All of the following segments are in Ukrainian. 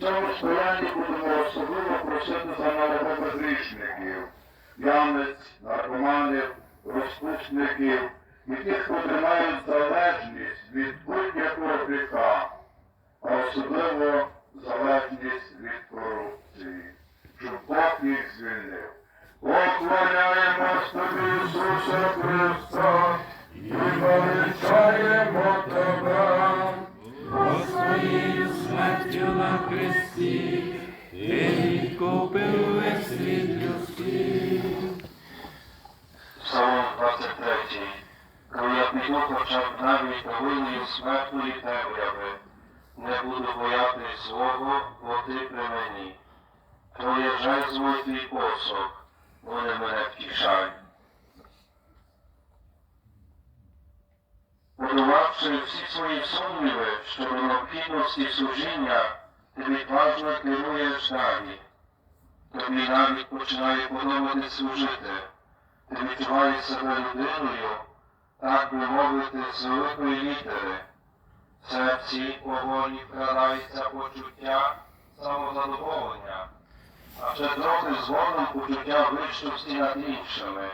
Цьому стоянні будемо особливо просити за новоподрічників, п'яниць, наркоманів, розпусників і тих, хто тримають залежність від будь-якого гріха, а особливо залежність від корупції, щоб Бог їх звільнив. Поклоняємось тобі, Ісусе Христа, 23. Коли я піду хоча навіть долиною смертної темряви, не буду боятись злого, бо ти при мені. Твоє жезло твій посох, вони мене втішають. Подолавши всі свої сумніви щодо необхідності служіння, ти відважно керуєш далі. Тобі навіть починає подобати служити. Ти відчуваєш себе людиною, так би мовити, з великої літери. В серці поволі вкрадається почуття самозадоволення, а вже трохи згодом почуття вищості над іншими.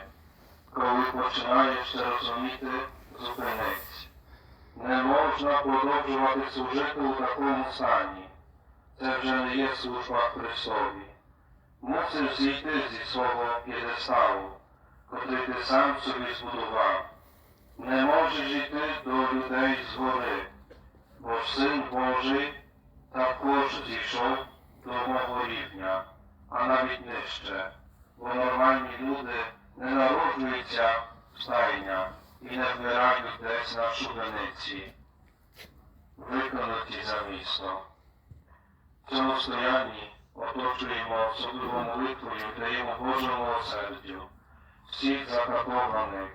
Коли починаєш це розуміти, зупинись. Не можна продовжувати служити у такому стані. Це вже не є служба Христові. Мусиш зійти зі свого п'єдесталу котрий ти сам собі збудував. Не можеш йти до людей згори, бо ж син Божий також зійшов до мого рівня, а навіть нижче, бо нормальні люди не народжуються в стайня і не вмирають десь на шубениці, виконуті за місто. В цьому стоянні оточуємо особливу молитвою, даємо Божому осердю всіх закатованих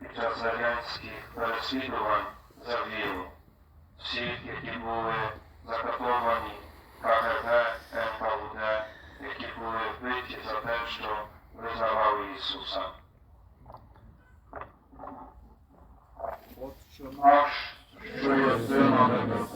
під час радянських переслідувань за віру, всіх, які були закатовані КГБ, НКВД, які були вбиті за те, що визнавали Ісуса. Отче наш, що є на небесах,